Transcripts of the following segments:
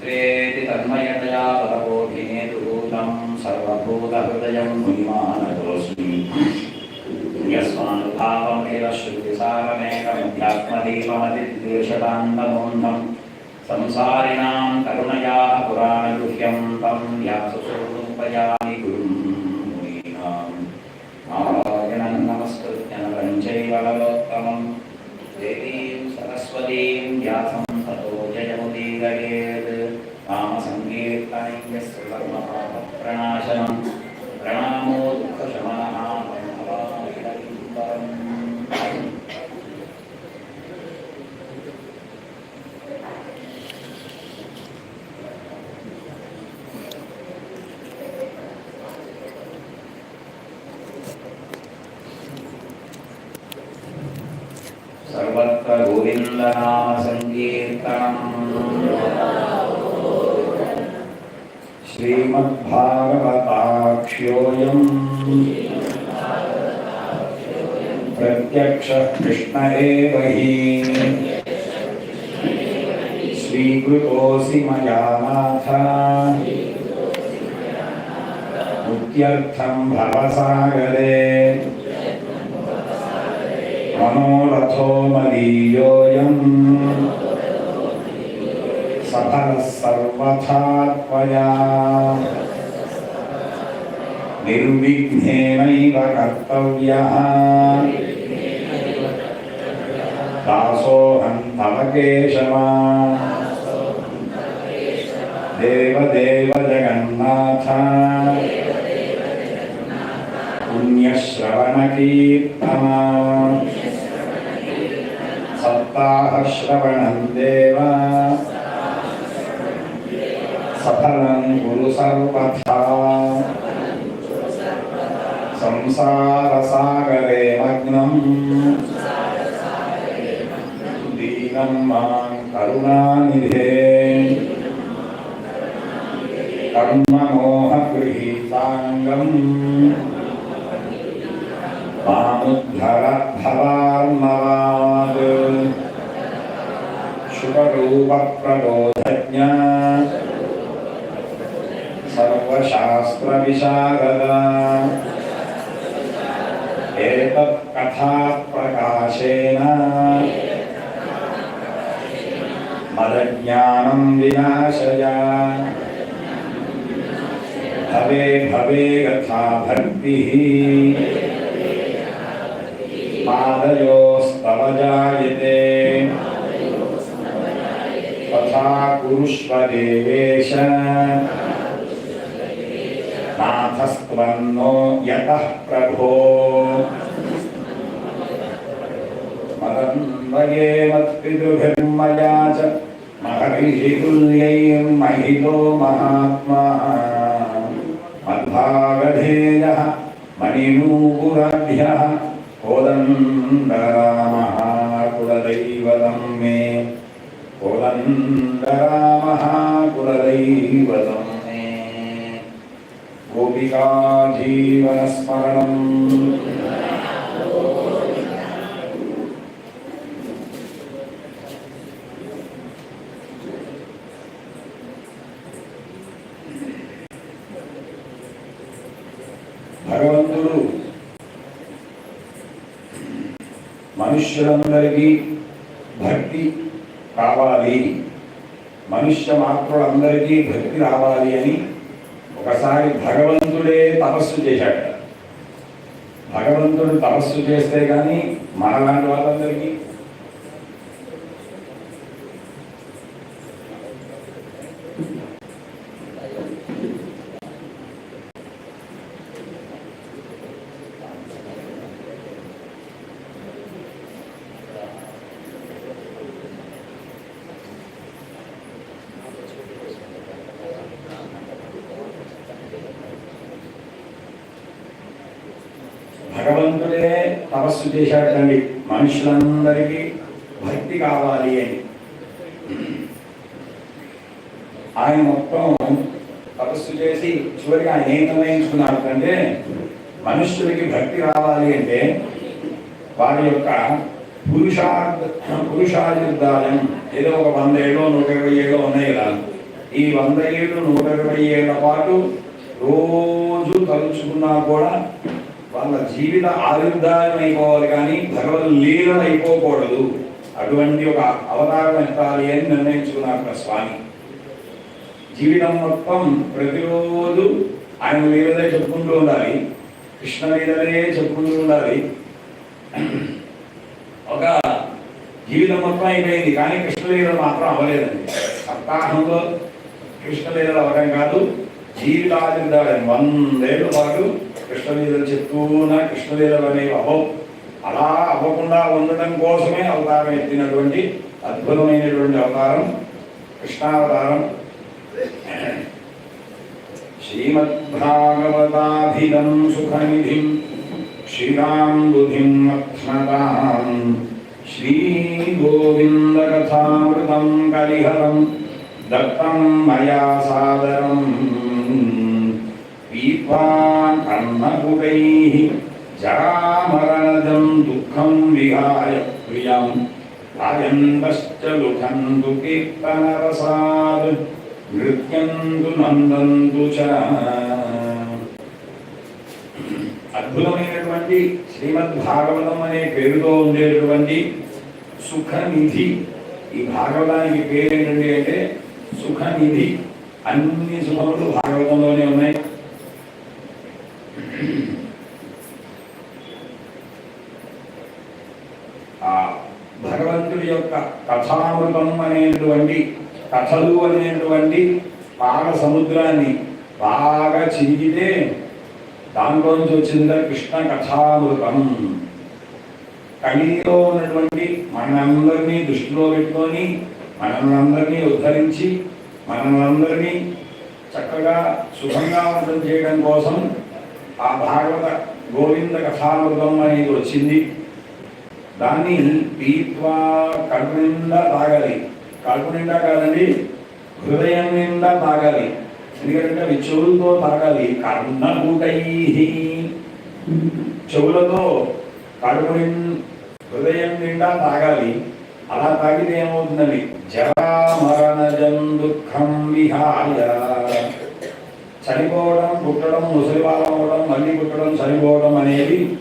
పుత్రేతి తన్మయతయా పరబోధినేదూతం సర్వభూతహృదయం మునిమానదోస్మి యస్మానుభావమివ శ్రుతిసారమేకమధ్యాత్మదీపమతిద్వేషదాంతమోహం సంసారిణాం కరుణయా పురాణగృహ్యం తం వ్యాససోపయామి గురుం మునీనాం నారాయణం నమస్కృత్య నరంచైవలోత్తమం దేవీం సరస్వతీం వ్యాసం తో జయముదీరయేత్ रामसङ्कीर्तनैकसर्वपापप्रणाशनं सर्वत्र गोविन्दनामसङ्कीर्तनम् श्रीमद्भागवताक्ष्योऽयम् प्रत्यक्षः कृष्ण एव हि। स्वीकृतोऽसि मया नाथ। भवसागरे। मनोरथो मदीयोऽयम्। सफलः सर्वथा त्वया निर्विघ्नेनैव कर्तव्यः दासोऽहं तव केशव देवदेव जगन्नाथ पुण्यश्रवणकीर्तना सप्ताहश्रवणं देव సఫలం గురు సర్వథా. సంసార సాగరే మగ్నం. దీనం మాం కరుణానిధే. కర్మమోహ గృహీతాంగం. మాముద్ధరద్భవార్మవాద్. శుభరూప ప్రబోధజ్ఞా. सर्वशास्त्रविशारदा एतत्कथाप्रकाशेन मदज्ञानं विनाशय। भवे भवे यथा भक्तिः। पादयोस्तव जायते। तथा कुरुष्व देवेश। నాథస్త్వన్నో యత ప్రభో మదన్వయే మత్పితృభిర్మయా చ మహర్షితుల్యైం మహిలో మహాత్మా మద్భాగధేయ మణినూపురభ్య కోదండరామః కులదైవతం మే కోదండరామః కులదైవతం गोपिका जीवनस्मरणम् భగవంతుడు మనుష్యులందరికీ భక్తి కావాలి మనుష్య మాత్రులందరికీ భక్తి రావాలి అని ఒకసారి భగవంతుడే తపస్సు చేశాడు. భగవంతుడు తపస్సు చేస్తే కానీ మనలాంటి వాళ్ళందరికీ భగవంతుడే తపస్సు చేశాడండి మనుషులందరికీ భక్తి కావాలి అని. ఆయన మొత్తం తపస్సు చేసి చివరికి ఆయన ఏం నిర్ణయించుకున్నాడు అంటే మనుష్యులకి భక్తి రావాలి అంటే వారి యొక్క పురుషార్థ పురుషాయుద్ధాలను ఏదో ఒక వంద ఏళ్ళో నూట ఇరవై ఏడో ఉన్నాయి కదా. ఈ వంద ఏళ్ళు నూట ఇరవై ఏళ్ళ పాటు రోజు తలుచుకున్నా కూడా వాళ్ళ జీవిత ఆయుర్దాయం అయిపోవాలి కానీ భగవద్ లీలలు అయిపోకూడదు అటువంటి ఒక అవతారం ఎత్తాలి అని నిర్ణయించుకున్నారు స్వామి. జీవితం మొత్తం ప్రతిరోజు ఆయన లీలలే చెప్పుకుంటూ ఉండాలి. కృష్ణ లీలలే చెప్పుకుంటూ ఉండాలి. ఒక జీవితం మొత్తం అయిపోయింది కానీ కృష్ణలీలలు మాత్రం అవ్వలేదండి. సప్తాహంలో కృష్ణలీలలు అవ్వడం కాదు జీవితాదిదాడని వందేళ్ళ పాటు కృష్ణలీలలు చెప్తూన కృష్ణలీలలు అనేవి అవ్వవు. అలా అవ్వకుండా ఉండటం కోసమే అవతారం ఎత్తినటువంటి అద్భుతమైనటువంటి అవతారం కృష్ణావతారం. శ్రీమద్భాగవతాభిదం సుఖనిధిం శ్రీరాంబుధిం మత్స్మతాం శ్రీగోవిందకథామృతం కలిహరం దత్తం మయా సాదరం. పీత్వా కర్ణపుటైః జరామరణజం దుఃఖం విహాయ ప్రియం. రాజంతశ్చ లుఠन्तు కీర్తనరసాద్. నృత్యంతు నందంతు చ. అద్భుతమైనటువంటి శ్రీమద్ భాగవతం అనే పేరుతో ఉండేటువంటి సుఖనిధి. ఈ భాగవతానికి పేరు ఏంటంటే అంటే సుఖనిధి. అన్ని సుఖములు భాగవతంలోనే ఉన్నాయి ఆ భగవంతుడి యొక్క కథామృతం అనేటువంటి కథలు అనేటువంటి పాల సముద్రాన్ని బాగా చిరిగితే దాంట్లోంచి వచ్చింది కృష్ణ కథామృతం. కలిలో ఉన్నటువంటి మనందరినీ దృష్టిలో పెట్టుకొని మనందరినీ ఉద్ధరించి మనందరినీ చక్కగా సుఖంగా సుఖంగావంతం చేయడం కోసం ఆ భాగవత గోవింద కథామృతం అనేది వచ్చింది. దాన్ని పీత్వా కడుపు నిండా తాగాలి. కడుపు నిండా కాదండి హృదయం నిండా తాగాలి. ఎందుకంటే అవి చెవులతో తాగాలి. కర్ణకూటై. చెవులతో కడుపు హృదయం నిండా తాగాలి. అలా తాగితే ఏమవుతుందండి? జరా మరణజం దుఃఖం విహాయ. చనిపోవడం పుట్టడం ముసలివారం అవడం మళ్ళీ పుట్టడం చనిపోవడం అనేది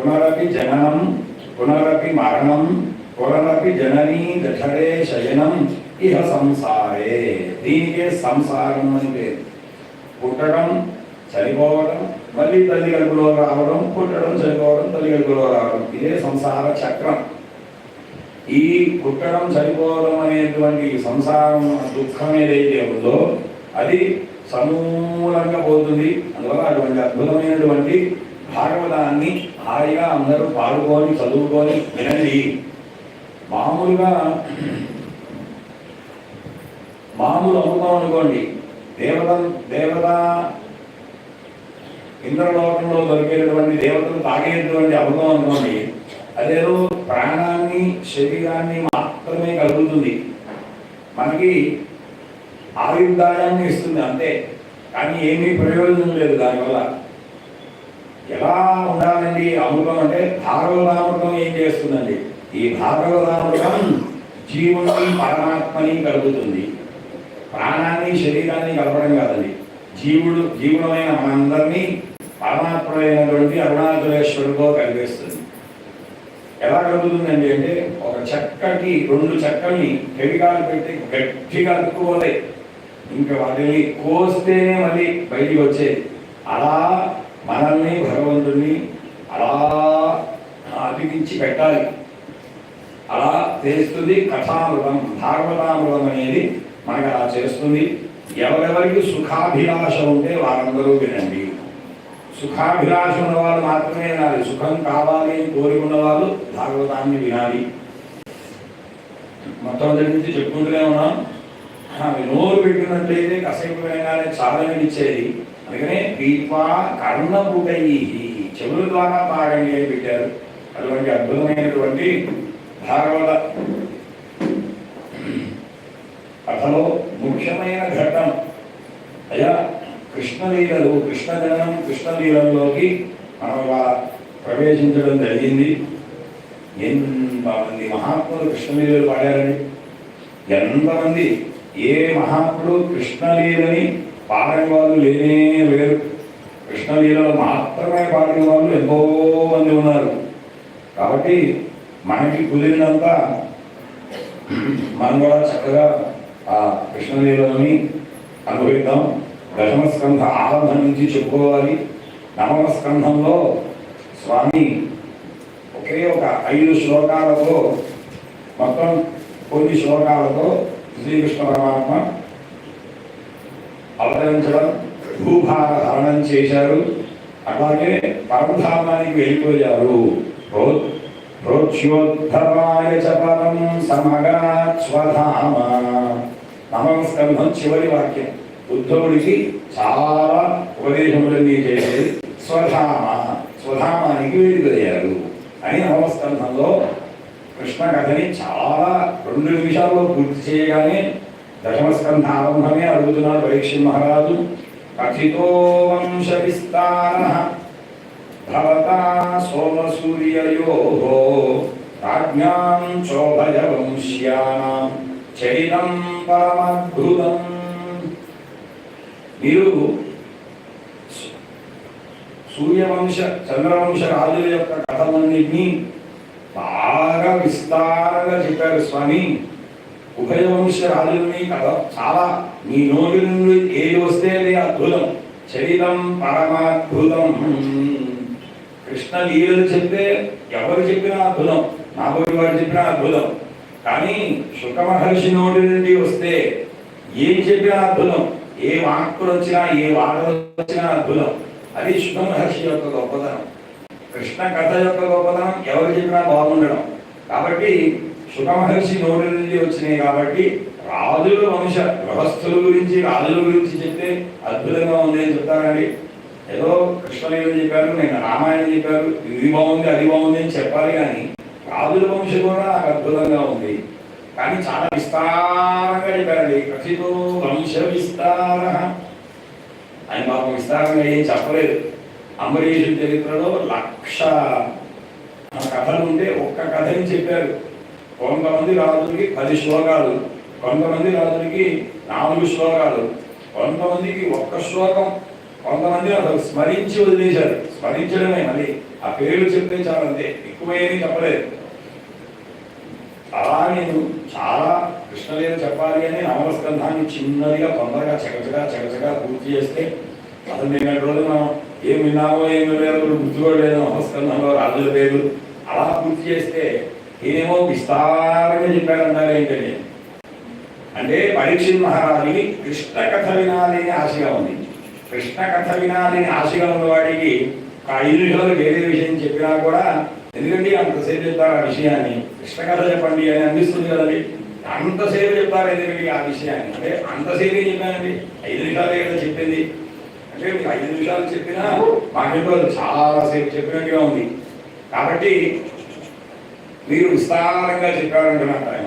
పునరపి జననం పునరపి మరణం పునరపి జననీ జఠరే శయనం ఇహ సంసారే. దీనికే సంసారం అని పేరు. పుట్టడం చనిపోవడం మళ్ళీ తల్లి గడుపులో రావడం పుట్టడం చనిపోవడం తల్లి గడుపులో రావడం. ఇదే సంసార చక్రం. ఈ పుట్టడం చనిపోవడం అనేటువంటి సంసారం దుఃఖం ఏదైతే ఉందో అది సమూలంగా పోతుంది. అందువల్ల అటువంటి అద్భుతమైనటువంటి భాగవతాన్ని హాయిగా అందరూ పాడుకొని చదువుకొని వినండి. మామూలుగా మామూలు అమృతం అనుకోండి. దేవత దేవత ఇంద్రలోకంలో దొరికేటువంటి దేవతలు తాగేటువంటి అమృతం అనుకోండి. అదేదో ప్రాణాన్ని శరీరాన్ని మాత్రమే కలుగుతుంది. మనకి ఆయుర్దాయాన్ని ఇస్తుంది అంతే. కానీ ఏమీ ప్రయోజనం లేదు దానివల్ల. ఎలా ఉండాలండి? అమృతం అంటే భాగవతామృతం ఏం చేస్తుందండి? ఈ భాగవతామృతం జీవుని పరమాత్మని కలుగుతుంది. ప్రాణాన్ని శరీరాన్ని కలపడం కాదండి. జీవుడు జీవుడమైన మనందరినీ పరమాత్ముడైనటువంటి అరుణాచలేశ్వరుడితో కలిపేస్తుంది. ఎలా కలుగుతుందండి అంటే ఒక చెక్కకి రెండు చెక్కల్ని కెమికాలు పెట్టి గట్టిగా అతుక్కుపోతాయి ఇంకా వాటిని కోస్తేనే మళ్ళీ బయటికి వచ్చేది. అలా మనల్ని భగవంతుడిని అలా అతికించి పెట్టాలి. అలా చేస్తుంది కథామృతం భాగవతామృతం అనేది మనకు అలా చేస్తుంది. ఎవరెవరికి సుఖాభిలాష ఉంటే వారందరూ వినండి. సుఖాభిలాష ఉన్న వాళ్ళు మాత్రమే వినాలి. సుఖం కావాలి అని కోరుకున్న వాళ్ళు భాగవతాన్ని వినాలి. మొత్తం దగ్గర నుంచి చెప్పుకుంటూనే ఉన్నాం. నోరు పెట్టినట్లయితే కసేపు వినగానే చాలా ఇచ్చేది అందుకనే పీపా కర్ణపుటై చెవుల ద్వారా తాగండి అని పెట్టారు అటువంటి అద్భుతమైనటువంటి భాగవత కథలో ముఖ్యమైన ఘట్టం. అయ్యా కృష్ణలీలలు కృష్ణజనం కృష్ణలీలల్లోకి మనం ఇలా ప్రవేశించడం జరిగింది. ఎంతమంది మహాత్ములు కృష్ణలీలలు పాడారండి. ఎంతమంది ఏ మహాత్ముడు కృష్ణలీలని పాడని వాళ్ళు లేనే లేరు. కృష్ణలీలలో మాత్రమే పాడిన వాళ్ళు ఎంతో మంది ఉన్నారు. కాబట్టి మనకి కుదిరినంత మనం కూడా చక్కగా ఆ కృష్ణలీలని అనుభవిద్దాం. దశమ స్కంధ ఆరంభం నుంచి చెప్పుకోవాలి. నవమ స్కంధంలో స్వామి ఒకే ఒక ఐదు శ్లోకాలతో మొత్తం కొన్ని శ్లోకాలతో శ్రీకృష్ణ పరమాత్మ అవతరించడం భూభార హరణం చేశారు. అలాగే పరమధామానికి వెళ్ళిపోయారు. రో- చ పరం సమగాత్ స్వధామ చివరి వాక్యం. ఉద్ధవుడికి చాలా ఉపదేశములన్నీ చేసి స్వధామ. స్వధామానికి వెళ్ళిపోయారు. అని నమస్కంధంలో కృష్ణ కథని చాలా రెండు నిమిషాల్లో పూర్తి చేయగానే దశమస్కంధారంభమే అడుగుతున్నాడు పరీక్ష మహారాజు కథితో వంశ విస్తార భవతా సోమసూర్యయో రాజ్ఞాం చోభయ వంశ్యానాం చరితం పరమద్భుతం మీరు సూర్యవంశ చంద్రవంశ రాజుల యొక్క కథలన్నింటినీ బాగా విస్తారంగా చెప్పారు స్వామి. ఉభయ మనుష్య రాజులని కథ చాలా మీ నోటి నుండి ఏది వస్తే అది అద్భుతం. చరితం పరమాద్భుతం. కృష్ణ లీలలు చెప్తే ఎవరు చెప్పినా అద్భుతం. నాగోడి వారు చెప్పినా అద్భుతం. కానీ శుక మహర్షి నోటి నుండి వస్తే ఏం చెప్పినా అద్భుతం. ఏ వాక్కులు వచ్చినా ఏ వాడలు వచ్చినా అద్భుతం. అది శుక మహర్షి యొక్క గొప్పతనం. కృష్ణ కథ యొక్క గొప్పతనం ఎవరు చెప్పినా బాగుండడం. కాబట్టి సుఖ మహర్షి నోటి నుంచి వచ్చినాయి కాబట్టి రాజుల వంశ గృహస్థుల గురించి రాజుల గురించి చెప్తే అద్భుతంగా ఉంది అని చెప్తారండి. ఏదో కృష్ణలీల చెప్పారు నేను రామాయణం చెప్పారు ఇది బాగుంది అది బాగుంది అని చెప్పాలి కానీ రాజుల వంశం కూడా నాకు అద్భుతంగా ఉంది. కానీ చాలా విస్తారంగా చెప్పారండి. కథితో వంశ విస్తార. ఆయన పాపం విస్తారంగా ఏం చెప్పలేదు. అంబరీషు చరిత్రలో లక్ష కథలు ఉంటే ఒక్క కథని చెప్పారు. కొంతమంది రాజులకి పది శ్లోకాలు కొంతమంది రాజులకి నాలుగు శ్లోకాలు కొంతమందికి ఒక్క శ్లోకం కొంతమంది అసలు స్మరించి వదిలేశారు. స్మరించడమే మళ్ళీ. ఆ పేర్లు చెప్తే చాలా అంతే ఎక్కువేమీ చెప్పలేదు. అలా నేను చాలా కృష్ణలీల చెప్పాలి అని నవమస్కంధాన్ని చిన్నదిగా తొందరగా చకచగా చకచగా పూర్తి చేస్తే అసలు నేను రోజు మనం ఏం విన్నామో ఏం వినలేదో గుర్తుకోలేదు నవమస్కంధంలో రాజుల పేరు అలా పూర్తి చేస్తే ఈయనేమో విస్తారంగా చెప్పారంటారు ఏంటండి అంటే పరీక్షిత్ మహారాజుకి కృష్ణ కథ వినాలి అని ఆశగా ఉంది. కృష్ణ కథ వినాలి అని ఆశగా ఉన్నవాడికి ఆ ఐదు నిమిషాలు వేరే విషయం చెప్పినా కూడా ఎందుకంటే అంతసేపు చెప్తారు ఆ విషయాన్ని. కృష్ణ కథ చెప్పండి అని అనిపిస్తుంది కదండి. అంతసేపు చెప్తారు ఎందుకంటే ఆ విషయాన్ని? అంటే అంతసేపు చెప్పానండి. ఐదు నిమిషాలు ఏదో చెప్పింది. అంటే మీకు ఐదు నిమిషాలు చెప్పినా మాకేంటో చాలాసేపు చెప్పినట్టుగా ఉంది. కాబట్టి మీరు విస్తారంగా చెప్పారంటున్నారు ఆయన.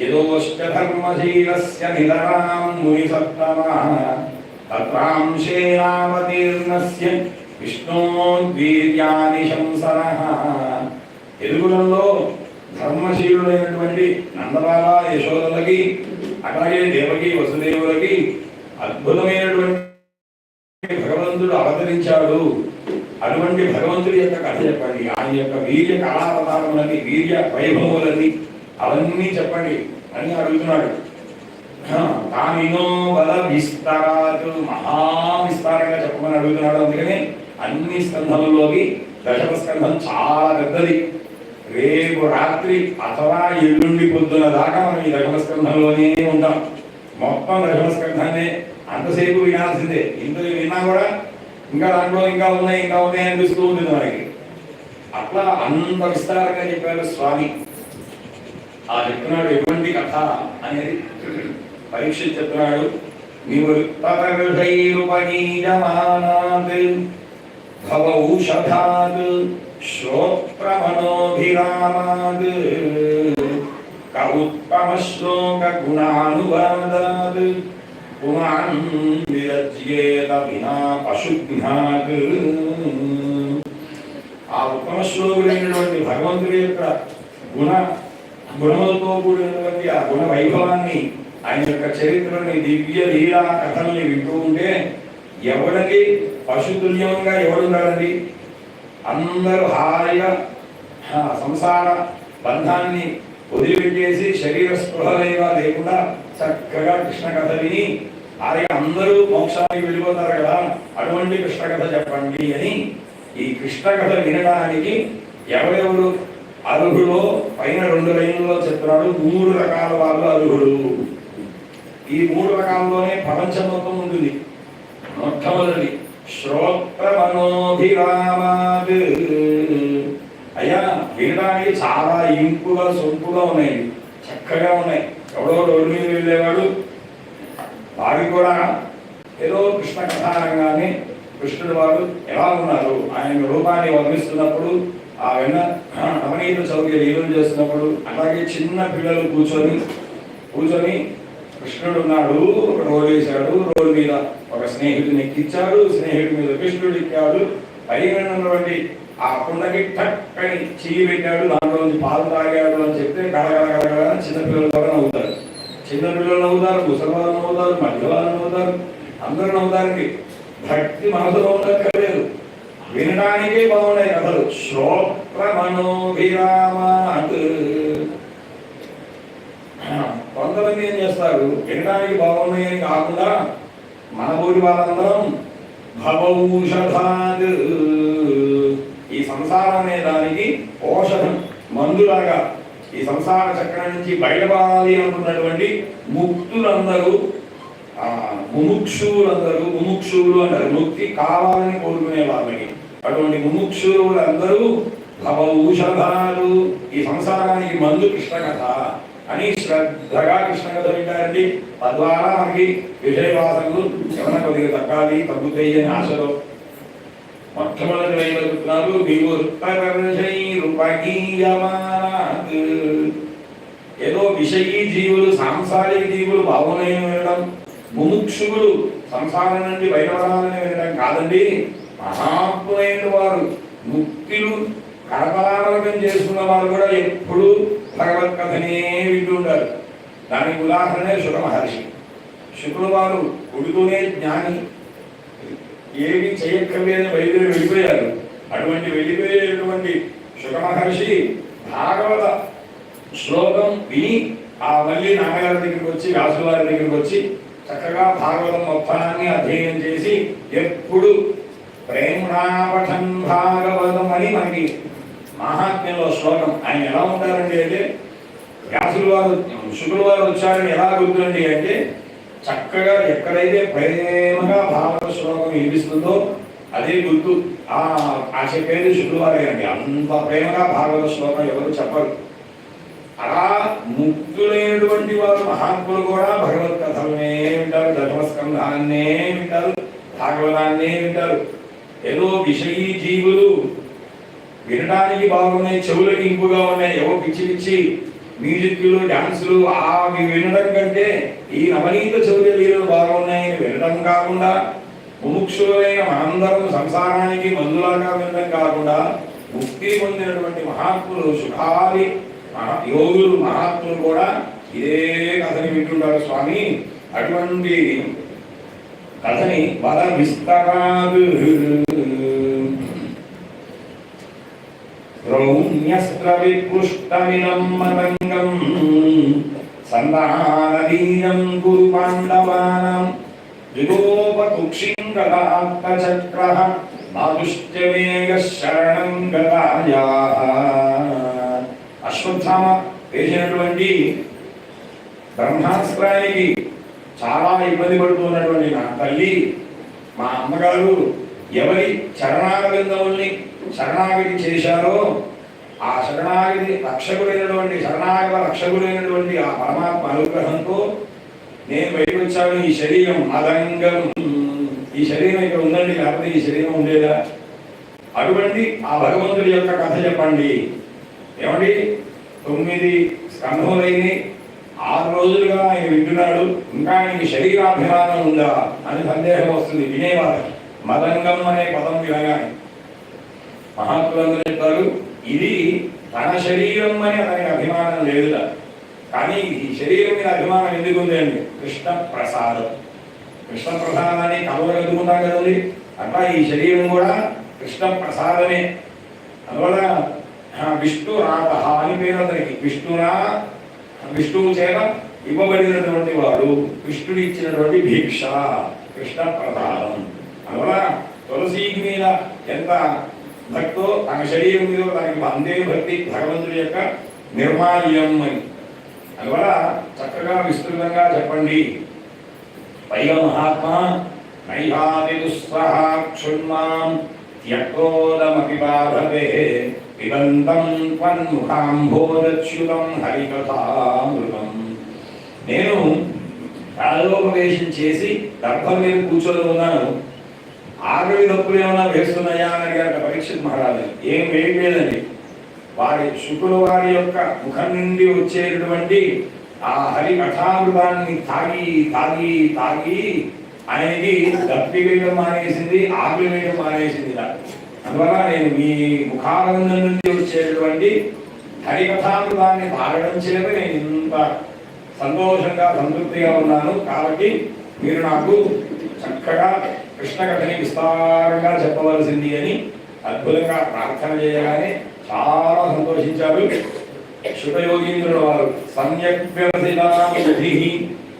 యదోష్టధర్మశీలస్య నిధరాం మునిసత్తమः తత్రాంశేనావతీర్ణస్య విష్ణోద్వీర్యాని శంసనః. ఎదుగులలో ధర్మశీలుడైనటువంటి నందబాల యశోదలకి అట్లాగే దేవకి వసుదేవులకి అద్భుతమైనటువంటి భగవంతుడు అవతరించాడు. అటువంటి భగవంతుడి యొక్క కథ చెప్పండి. ఆయన యొక్క వీర్య కళావతారములని వీర్య వైభవములని అవన్నీ చెప్పండి అని అడుగుతున్నాడు. తామినో బల విస్తారాలు మహావిస్తారంగా చెప్పమని అడుగుతున్నాడు. అందుకని అన్ని స్కంధముల్లోకి దశమ స్కంధం చాలా పెద్దది. రేపు రాత్రి అథవా ఎల్లుండి పొద్దున దాకా మనం ఈ దశమ స్కంధంలోనే ఉంటాం. మొత్తం దశమ స్కంధాన్ని అంతసేపు వినాల్సిందే. ఇంత విన్నా కూడా ఇంకా దాంట్లో ఇంకా ఉన్నాయి ఇంకా ఉన్నాయి అనిపిస్తూ ఉంది మనకి. అట్లా అంత విస్తారంగా చెప్పారు స్వామి. ఆ చెప్తున్నాడు ఎటువంటి కథ అనేది పరీక్ష చెప్తున్నాడు. నీవు తదృషైరుపనీయమానాత్ శ్రోత్రమనోభిరామాత్ క శ్లోక గుణానువాదాత్ పుమాన్ విరజ్యేత వినా పశుఘ్నాత్ ఆ ఉత్తమ శ్లోకుడైనటువంటి భగవంతుడి యొక్క గుణ గుణములతో కూడినటువంటి ఆ గుణ వైభవాన్ని ఆయన యొక్క చరిత్రని దివ్య లీలా కథల్ని వింటూ ఉంటే ఎవరికి పశుతుల్యంగా ఎవడున్నాడండి అందరూ హాయిగా సంసార బంధాన్ని వదిలిపెట్టేసి శరీర స్పృహలేవా లేకుండా చక్కగా కృష్ణ కథ విని హాయిగా అందరూ మోక్షానికి వెళ్ళిపోతారు కదా. అటువంటి కృష్ణ కథ చెప్పండి అని ఈ కృష్ణ కథ వినడానికి ఎవరెవరు అర్హులో? పైన రెండు లైన్లో చెప్తున్నాడు మూడు రకాల వాళ్ళు అర్హులు. ఈ మూడు రకాల్లోనే ప్రపంచం మొత్తం ఉంటుంది. మొట్టమొదటి శ్రోత్ర మనోభిరామాద్ అయ్యా వినడానికి చాలా ఇంపుగా సొంపుగా ఉన్నాయి. చక్కగా ఉన్నాయి. ఎవడో రోడ్డు మీద వెళ్ళేవాడు వారికి కూడా ఏదో కృష్ణ కథారంగానే కృష్ణుడు వారు ఎలా ఉన్నారు? ఆయన రూపాన్ని వర్ణిస్తున్నప్పుడు ఆ వెన్న నవనీత చౌకి లీలం చేస్తున్నప్పుడు అలాగే చిన్న పిల్లలు కూర్చొని కూర్చొని కృష్ణుడు ఉన్నాడు ఒక వేశాడు రోడ్డు మీద ఒక స్నేహితుని ఎక్కించాడు స్నేహితుడి మీద కృష్ణుడు ఎక్కాడు పైన ఉన్నటువంటి ఆ కుండకి టక్ అని చెయ్యి పెట్టాడు దాంట్లో నుంచి పాలు తాగాడు అని చెప్తే గడగడ చిన్నపిల్లలు అని చిన్న కూడా నవ్వుతారు. చిన్న పిల్లలు నవ్వుతారు ముసలివాళ్ళు నవ్వుతారు మధ్య నవ్వుతారు అందరూ నవ్వుతారండి భక్తి మనసులో ఉండక్కర్లేదు. వినడానికే బాగున్నాయి కథలు. శ్రోత్ర మనోభిరామ కొంతమంది ఏం చేస్తారు? వినడానికి బాగున్నాయని కాకుండా మన ఊరి వాళ్ళందరం భవౌషధాద్ ఈ సంసారం అనే దానికి ఔషధం మందులాగా ఈ సంసార చక్రం నుంచి బయటపడాలి అనుకున్నటువంటి ముక్తులందరూ ఆ, ముముక్షువులందరూ ముముక్షువులు అంటారు. ముక్తి కావాలని కోరుకునే వాళ్ళకి అటువంటి ముముక్షులందరూ భవౌషధాలు ఈ సంసారానికి మందు కృష్ణ కథ అని శ్రద్ధగా కృష్ణ కథ వింటారండి. తద్వారా మనకి విషయవాసనలు ఏమైనా కొద్దిగా తగ్గాలి తగ్గుతాయి అని ఆశలో మొట్టమొదటి వైపుతున్నారు నీవు రూపకీయమానాత్ ఏదో విషయీ జీవులు సాంసారిక జీవులు బాగున్నాయి వినడం ముముక్షువులు సంసారం నుండి బయటపడాలని వినడం కాదండి. మహాత్ములైన వారు ముక్తులు కరపలామలకం చేసుకున్న వారు కూడా ఎప్పుడు భగవత్ కథనే వింటూ ఉంటారు దానికి ఉదాహరణే శుక మహర్షి శుకులు వారు పుడుతూనే జ్ఞాని. ఏమి చేయక్కర్లేదని బయలుదేరి వెళ్ళిపోయారు. అటువంటి వెళ్ళిపోయేటువంటి శుక మహర్షి భాగవత శ్లోకం విని ఆ మళ్ళీ నాన్నగారి దగ్గరికి వచ్చి వ్యాసువారి దగ్గరికి వచ్చి చక్కగా భాగవతం మొత్తాన్ని అధ్యయనం చేసి ఎప్పుడు ప్రేమణాపఠం భాగవతం అని మనకి మహాత్మ్యంలో శ్లోకం. ఆయన ఎలా ఉంటారండి అంటే వ్యాసులు వారు శుకులు వారు వచ్చారని ఎలా గుర్తుండి అంటే చక్కగా ఎక్కడైతే ప్రేమగా భాగవత శ్లోకం వినిపిస్తుందో అదే గుర్తు. ఆ ఆ చెప్పేది శుక్రవారే అండి. అంత ప్రేమగా భాగవత శ్లోకం ఎవరు చెప్పరు. అలా ముక్తులైనటువంటి వారు మహాత్ములు కూడా భగవత్ కథలనే వింటారు దశమస్కంధాన్నే వింటారు భాగవతాన్నే వింటారు. ఏదో విషయీ జీవులు వినడానికి బాగున్నాయి చెవులకి ఇంపుగా ఉన్నాయి ఏవో పిచ్చి పిచ్చి మ్యూజిక్లు డాన్సులు అవి వినడం కంటే ఈ నవనీత చెవుల లీలలు బాగున్నాయని వినడం కాకుండా ముముక్షులైన మనందరం సంసారానికి మందులాగా వినడం కాకుండా ముక్తి పొందినటువంటి మహాత్ములు సుఖాలి మహా యోగులు మహాత్ములు కూడా ఇదే కథని వింటుంటారు స్వామి. అటువంటి కథని బల విస్తరాదు ద్రౌణ్యస్త్రవిపృష్టమిదం మతంగం సంధానదీనం గురు పాండవానాం యుగోపతుక్షింగళాత్తచక్రః మాతుష్ట్యమేఘ శరణం గతాయాః అశ్వత్థామ వేసినటువంటి బ్రహ్మాస్త్రానికి చాలా ఇబ్బంది పడుతున్నటువంటి నా తల్లి మా అమ్మగారు ఎవరి చరణారవిందముల్ని శరణాగతి చేశారో ఆ శరణాగతి రక్షకుడైనటువంటి శరణాగత రక్షకుడైనటువంటి ఆ పరమాత్మ అనుగ్రహంతో నేను బయటకు వచ్చాను. ఈ శరీరం అదంగం. ఈ శరీరం ఇక్కడ ఉందండి లేకపోతే ఈ శరీరం ఉండేదా? అటువంటి ఆ భగవంతుడి యొక్క కథ చెప్పండి. ఏమండి? తొమ్మిది స్కంధములైనవి ఆరు రోజులుగా ఆయన వింటున్నాడు. ఇంకా ఆయనకి శరీరాభిమానం ఉందా? అని సందేహం వస్తుంది. వినేవారు మదంగం అనే పదం వినగానే. మహాత్ములందరూ చెప్తారు ఇది తన శరీరం అని అతనికి అభిమానం లేదుట. కానీ ఈ శరీరం మీద అభిమానం ఎందుకు ఉంది అండి కృష్ణ ప్రసాదం కృష్ణ ప్రసాదాన్ని కలవగలుగుతున్నాం కదండి. అట్లా ఈ శరీరం కూడా కృష్ణ ప్రసాదమే అందువల్ల విష్ణు రాత అని పేరు అతనికి. విష్ణునా విష్ణువు చేత ఇవ్వబడినటువంటి వాడు కృష్ణుడు ఇచ్చినటువంటి భిక్ష కృష్ణ ప్రసాదం అందువల్ల తులసికి మీద ఎంత భక్తో తన శరీరం మీద తనకి అందే భక్తి భగవంతుడి యొక్క నిర్మాల్యం అని అందువల్ల చక్కగా విస్తృతంగా చెప్పండి. పైగా మహాత్మా నైహాది దుస్సహ క్షుణ్మాం త్యక్రోదమపి బాధవే పిబంతం త్వన్ముఖాంభోదచ్యుతం హరికథామృతం. నేను కాలోపవేశం చేసి గర్భం మీద కూర్చొని ఉన్నాను. ఆకలి నొప్పులు ఏమైనా వేస్తున్నాయా అని అడిగారు పరీక్షిత్ మహారాజు ఏం వేయలేదండి వారి శుకుల వారి యొక్క ముఖం నుండి వచ్చేటటువంటి ఆ హరి కథామృతాన్ని తాగి తాగి తాగి ఆయనకి దప్పి వేయడం మానేసింది ఆకలి వేయడం మానేసింది అందువల్ల నేను మీ ముఖానందం నుండి వచ్చేటటువంటి హరి కథామృతాన్ని తాగడం చేత నేను ఇంత సంతోషంగా సంతృప్తిగా ఉన్నాను. కాబట్టి మీరు నాకు చక్కగా కృష్ణ కథని విస్తారంగా చెప్పవలసింది అని అద్భుతంగా ప్రార్థన చేయగానే చాలా సంతోషించారు. శుభయోగీంద్రుడు వారు సమ్యక్ వ్యవసితాబుద్ధి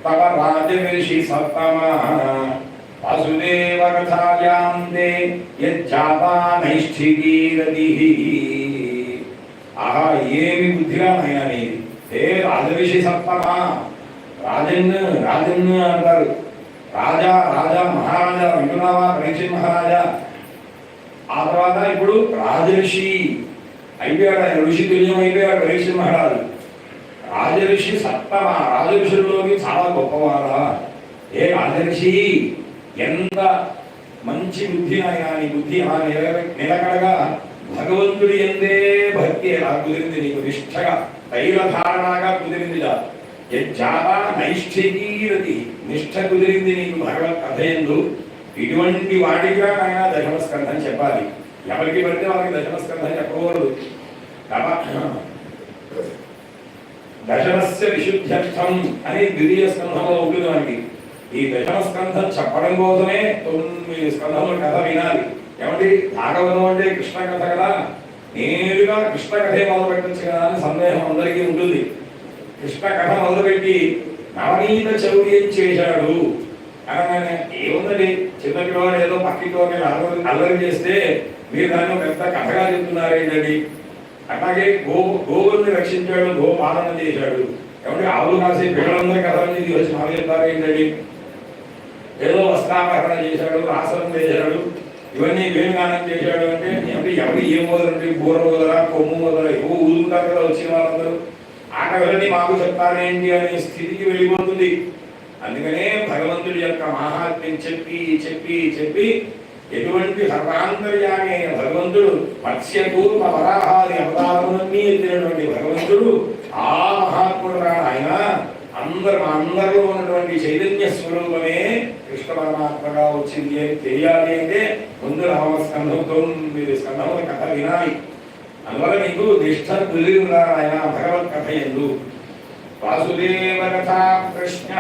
తవ రాజర్షి సత్తమ వాసుదేవ కథాయాం తే ఆహా ఏమి బుద్ధిగా నాయనా నీది? ఏ రాజర్షి సప్తమా? రాజన్ రాజన్ అంటారు. రాజా రాజా మహారాజా వింటున్నావా పరీక్ష మహారాజా. ఆ తర్వాత ఇప్పుడు రాజర్షి అయిపోయాడు ఆయన ఋషి తుల్యం అయిపోయాడు పరీక్ష మహారాజు. రాజర్షి సత్తమ రాజర్షుల్లోకి చాలా గొప్పవారా ఏ రాజర్షి ఎంత మంచి బుద్ధి ఆయన నీ బుద్ధి ఆ నిల- నిలకడగా? భగవంతుడి ఎందే భక్తి ఎలా కుదిరింది నీకు? నిష్ఠగా తైల ధారణగా కుదిరింది నైష్ఠికీరతి నిష్ఠ కుదిరింది నీకు భగవత్ కథ ఇటువంటి వాడిగా ఆయన దశమస్కంధం చెప్పాలి. ఎవరికి పడితే వాళ్ళకి దశమస్కంధం చెప్పకూడదు. కాబట్టి దశమస్య విశుద్ధ్యర్థం అని ద్వితీయ స్కంధంలో ఉంటుంది మనకి. ఈ దశమస్కంధం చెప్పడం కోసమే తొమ్మిది స్కంధముల కథ వినాలి. ఏమంటే భాగవతం అంటే కృష్ణ కథ కదా. నేరుగా కృష్ణ కథే మొదలు పెట్టచ్చు కదా అని సందేహం అందరికీ ఉంటుంది. కృష్ణ కథ మొదలుపెట్టి నవనీత చౌర్యం చేశాడు. అనగానే ఏముందండి? చిన్న పిల్లవాడు ఏదో పక్కింటి అల్లరి అల్లరి చేస్తే మీరు దాన్ని పెద్ద కథగా చెప్తున్నారు ఏంటండి? అట్లాగే గో గోవుల్ని రక్షించాడు గో పాలన చేశాడు. ఏమంటే ఆవులు కాసే పిల్లలందరి కథలన్నీ ఇది వచ్చి చెప్తారు ఏంటండి? ఏదో వస్త్రాపహరణ చేశాడు రాసనం చేశాడు ఇవన్నీ వేణుగానం చేశాడు అంటే ఏమంటే ఎవరు ఏం వదలండి? బూర మొదల కొమ్ము మొదల ఏవో ఊరుకుంటారు కదా వచ్చిన వాళ్ళందరూ? ఆ మాకు చెప్తారేంటి అనే స్థితికి వెళ్ళిపోతుంది. అందుకనే భగవంతుడి యొక్క మహాత్మ్యం చెప్పి చెప్పి చెప్పి ఎటువంటి సర్వాంతర్యామి భగవంతుడు మత్స్యపూర్వ వరాహాది అవతారములన్నీ ఎత్తినటువంటి భగవంతుడు ఆ మహాత్ముడు రాడు ఆయన. అందరు అందరిలో ఉన్నటువంటి చైతన్య స్వరూపమే కృష్ణ పరమాత్మగా వచ్చింది అని తెలియాలి అంటే ముందు నవస్కంధంతో మీరు స్కంధముల కథ వినాలి. అందువల్ల నీకు నిష్ఠ కుదిరి ఉన్నారు ఆయన భగవత్ కథ ఎందు. వాసుదేవ కథా కృష్ణ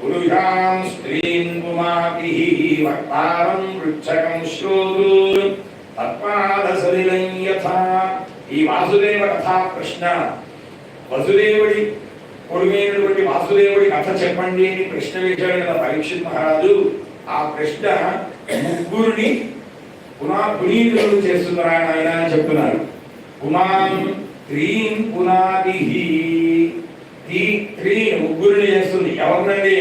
పురుషాం స్త్రీం కుమాతి వక్తారం వృక్షకం తత్పాద సలిలం యథా. ఈ వాసుదేవ కథా కృష్ణ వసుదేవుడి కొడుకైనటువంటి వాసుదేవుడి కథ చెప్పండి అని ప్రశ్న వేశాడు కదా పరీక్షిత్ మహారాజు. ఆ ప్రశ్న ముగ్గురిని పునా పునీతులు చేస్తున్నారని ఆయన అని చెప్తున్నారు. పునాం క్రీం పునాది ఈ త్రీ ముగ్గురిని చేస్తుంది. ఎవరినండి?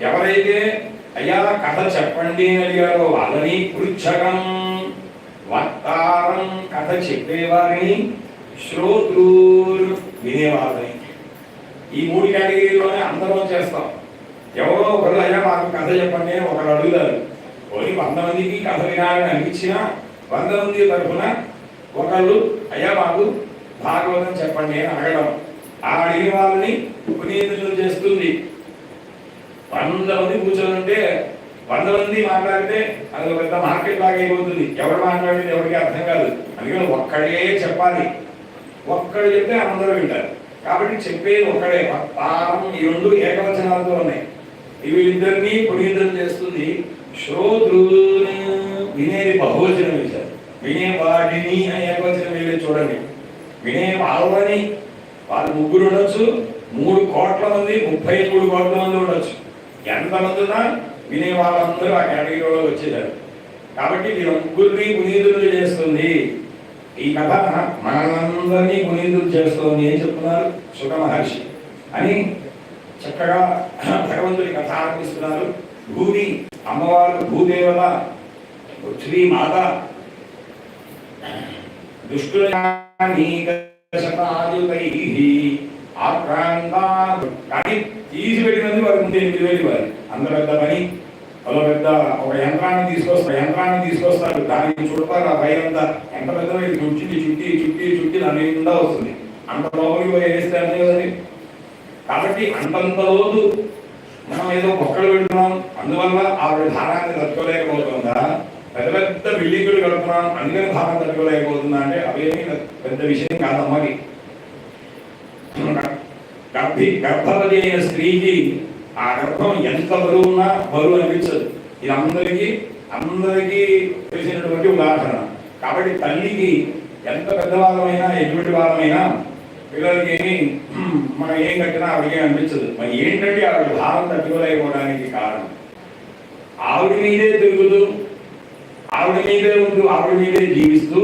ఎవరైతే అయ్యా కథ చెప్పండి అని అడిగారో వాళ్ళని పృచ్ఛకం వక్తారం కథ చెప్పేవారిని శ్రోతృలు వినేవారిని. ఈ మూడు కేటగిరీలోనే అందరం చేస్తాం. ఎవరో ఒకరు అయ్యా మాకు కథ చెప్పండి అని ఒకరు అడుగుతారు. పోయి వంద మందికి కథ వినాలని అనిపించిన వంద మంది తరఫున ఒకళ్ళు అయ్యా మాకు భాగవతం చెప్పండి అని అడగడం. ఆ అడిగిన వాళ్ళని పునీతులు చేస్తుంది. వంద మంది కూర్చొని ఉంటే వంద మంది మాట్లాడితే అది ఒక పెద్ద మార్కెట్ లాగా అయిపోతుంది. ఎవరు మాట్లాడితే ఎవరికి అర్థం కాదు. అందుకని ఒక్కడే చెప్పాలి. ఒక్కడు చెప్తే అందరూ వింటారు. కాబట్టి చెప్పేది ఒక్కడే. పాపం ఈ రెండు ఏకవచనాలతో ఉన్నాయి. ఇవి ఇద్దరిని పునీతం చేస్తుంది. శ్రోతృని వినేది బహువచనం వేశారు వినే వాడిని అని ఏకవచనం వేయలేదు చూడండి. వినే వాళ్ళని వాళ్ళు ముగ్గురు ఉండొచ్చు మూడు కోట్ల మంది ముప్పై మూడు కోట్ల మంది ఉండొచ్చు. ఎంతమంది ఉన్నా వినే వాళ్ళందరూ ఆ కేటగిరీలో వచ్చేసారు. కాబట్టి వీళ్ళ ముగ్గురిని పునీతులు చేస్తుంది. ఈ కథ మనందరినీ పునీతులు చేస్తుంది ఏం చెప్తున్నారు సుఖ మహర్షి. అని చక్కగా భగవంతుడి కథ ఆరంభిస్తున్నారు. భూమి అమ్మవారు భూదేవత శ్రీ మాత. దుష్టుల ఆక్రాంత కానీ తీసిపెట్టినది వారి ముందు ఎనిమిది వేలు వారి అంత పెద్ద పని అలా పెద్ద ఒక యంత్రాన్ని తీసుకొస్తారు యంత్రాన్ని తీసుకొస్తారు. దానికి చుడతారు ఆ పైన అంతా. ఎంత పెద్ద చుట్టి చుట్టి చుట్టి చుట్టి దాని నిండా వస్తుంది. అంత లోపలికి పోయి వేస్తే అంతే కదండి. కాబట్టి అంతంత లోతు మనం ఏదో మొక్కలు పెడుతున్నాం అందువల్ల ఆవిడ భారాన్ని తట్టుకోలేకపోతుందా? పెద్ద పెద్ద బిల్డింగులు కడుతున్నాం అందుకని భారం తట్టుకోలేకపోతుందా అంటే అవేమీ పెద్ద విషయం కాదమ్మకి గర్భి గర్భవతి అయిన స్త్రీకి ఆ గర్భం ఎంత బరువు ఉన్నా బరువు అనిపించదు. ఇది అందరికీ అందరికీ తెలిసినటువంటి ఉదాహరణ. కాబట్టి తల్లికి ఎంత పెద్ద వాదమైనా ఎటువంటి వాళ్ళమైనా పిల్లలకి ఏమి మనం ఏం కట్టినా ఆవిడకి అనిపించదు. మరి ఏంటంటే ఆవిడ భారం తట్టుకోలేకపోవడానికి కారణం? ఆవిడ మీదే తిరుగుతూ ఆవిడ మీదే ఉంటూ ఆవిడ మీదే జీవిస్తూ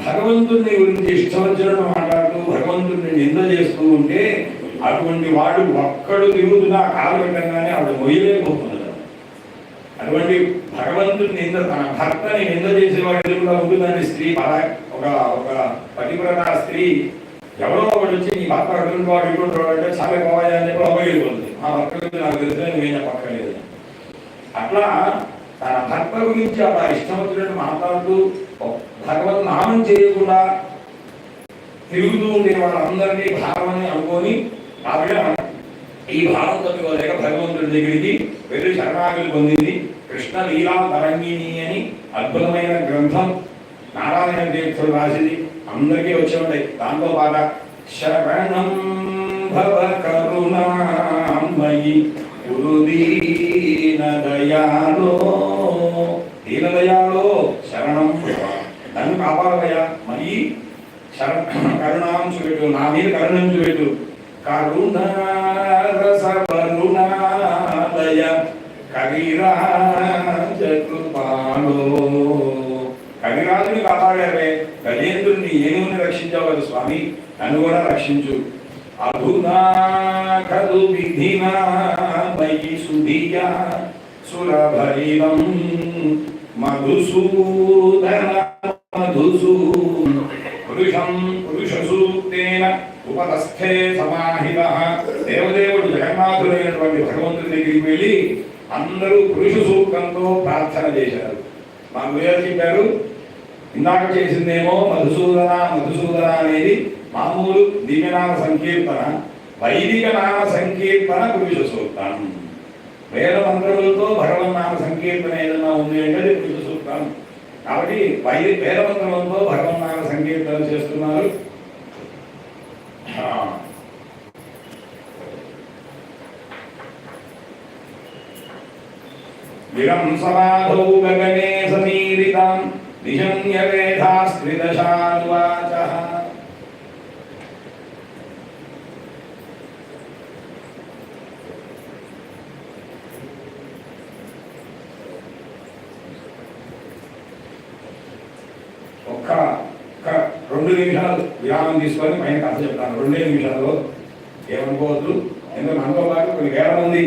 భగవంతుడిని గురించి ఇష్టం వచ్చినట్టు మాట్లాడుతూ భగవంతుడిని నింద చేస్తూ ఉంటే అటువంటి వాడు ఒక్కడు తిరుగుతున్నా కాలు పెట్టగానే ఆవిడ మొయ్యలేకపోతున్నారు అటువంటి భగవంతుని నింద తన భర్తని నింద చేసేవాడు ఎదురుగా ఉంటుందని స్త్రీ ఒక ఒక పతివ్రత స్త్రీ ఎవరో ఒకటి వచ్చి నీ భర్త అటువంటి వాడు ఇటువంటి వాడు అంటే చాలా పోవాలని అని చెప్పి అవ్వగలిగిపోతుంది మా భర్త నాకు తెలిసిన నువ్వేం పక్కలేదు అట్లా తన భర్త గురించి అలా ఇష్టం వచ్చినట్టు మాట్లాడుతూ భగవత్ నామం చేయకుండా తిరుగుతూ ఉండే వాళ్ళందరినీ భావమని అనుకొని ఆవిడ ఈ భావం తట్టుకోలేక భగవంతుడి దగ్గరికి వెళ్ళి శరణాగతి పొందింది. కృష్ణ లీలా తరంగిణి అని అద్భుతమైన గ్రంథం నారాయణ తీర్థుడు రాసింది. అందరికీ వచ్చే ఉంటాయి. దాంతో బాగా శరణం భవ కరుణామయి గురుదీన దయాలో దీన దయాలో శరణం నన్ను కాపాడవయ్యా మరి శర కరుణాం చూపెట్టు నా మీద కరుణం చూపెట్టు కరుణారస కరుణాలయ కవిరాజ కృపాలో. కవిరాజుని కాపాడారే గజేంద్రుని ఏనుగుని రక్షించావు స్వామి నన్ను కూడా రక్షించు. అధునా విధినా మయి సుధియా సురభైలం మధుసూదన మధుసూ పురుషం సూక్తేన ఉపతస్థే సమాహిత. దేవదేవుడు జగన్నాథుడైనటువంటి భగవంతుడి దగ్గరికి వెళ్ళి అందరూ పురుష సూక్తంతో ప్రార్థన చేశారు. మా గురుగారు చెప్పారు. ఇందాక చేసిందేమో మధుసూదన మధుసూదన అనేది మామూలు దివ్యనామ సంకీర్తన వైదిక నామ సంకీర్తన పురుష సూక్తం వేద మంత్రములతో భగవన్నామ సంకీర్తన ఏదైనా ఉంది అంటే అది పురుష సూక్తం కాబట్టి వైదిక వేద మంత్రములతో భగవన్నామ సంకీర్తన చేస్తున్నారు ఆ, విరం సమాధౌ గగనే సమీరితాం నిజన్య వేదాస్త్రిదశానువాచ ఒక్క ఒక్క రెండు నిమిషాలు విరామం తీసుకొని పైన కథ చెప్తాను. రెండే నిమిషాల్లో ఏమనుకోవద్దు. ఎందుకంటే మనతో పాటు కొన్ని వేల మంది